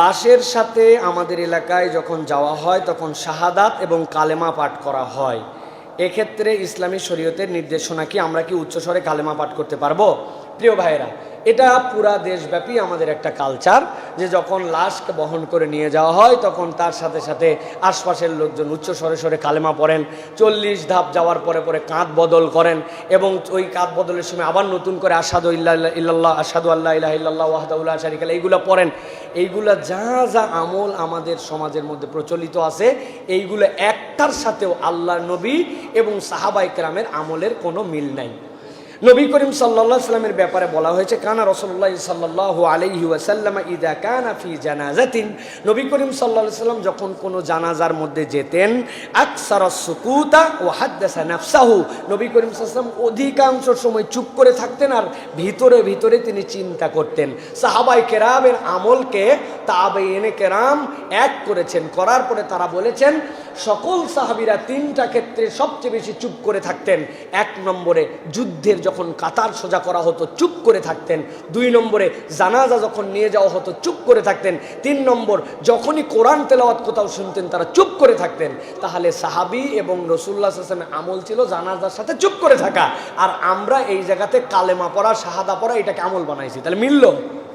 লাশের সাথে আমাদের এলাকায় যখন যাওয়া হয়, তখন শাহাদাত এবং কালেমা পাঠ করা হয়। এক্ষেত্রে ইসলামী শরীয়তের নির্দেশনা কি আমরা কি উচ্চস্বরে কালেমা পাঠ করতে পারব? প্রিয় ভাইরা এটা পুরা দেশব্যাপী আমাদের একটা কালচার যে যখন লাশকে বহন করে নিয়ে যাওয়া হয়, তখন তার সাথে সাথে আশপাশের লোকজন উচ্চ স্বরে স্বরে কালেমা পড়েন, চল্লিশ ধাপ যাওয়ার পরে পরে কাঁধ বদল করেন এবং ওই কাঁধ বদলের সময় আবার নতুন করে আসাদু ইল্লাহ ইল্লাল্লাহ আসাদু আল্লাহ ইলাহ ইল্লাল্লাহ ওয়াহদাউল্লাহ শারিকাল এইগুলো পড়েন। এইগুলা যা যা আমল আমাদের সমাজের মধ্যে প্রচলিত আছে, এইগুলো একটার সাথেও আল্লাহ নবী এবং সাহাবাই কেরামের আমলের কোনো মিল নাই। নবী করিম সাল্লাহ সাল্লামের ব্যাপারে বলা হয়েছে, কানা রসল্লাহ সাল্লাহ আলাইহি ওয়াসাল্লাম ইদা কানা ফি জানাজাতিন। নবী করিম সাল্লাহ সাল্লাম যখন কোনো জানাজার মধ্যে যেতেন, আকসার সুকুতা ও হাদ্দাসা নাফসাহু। নবী করিম সাল্লাম অধিকাংশ সময় চুপ করে থাকতেন আর ভিতরে ভিতরে তিনি চিন্তা করতেন। সাহাবাই কেরামের আমলকে তাবে এনে কেরাম এক করেছেন। করার পরে তারা বলেছেন, সকল সাহাবিরা তিনটা ক্ষেত্রে সবচেয়ে বেশি চুপ করে থাকতেন। এক নম্বরে যুদ্ধের যখন কাতার সোজা করা হতো, চুপ করে থাকতেন। দুই নম্বরে জানাজা যখন নিয়ে যাওয়া হতো, চুপ করে থাকতেন। তিন নম্বর, যখনই কোরআন তেলাওয়াত কোথাও শুনতেন, তারা চুপ করে থাকতেন। তাহলে সাহাবি এবং রসুল্লাহ আসলামের আমল ছিল জানাজার সাথে চুপ করে থাকা। আর আমরা এই জায়গাতে কালেমা পড়া, শাহাদা পড়া, এটাকে আমল বানাইছি। তাহলে মিলল?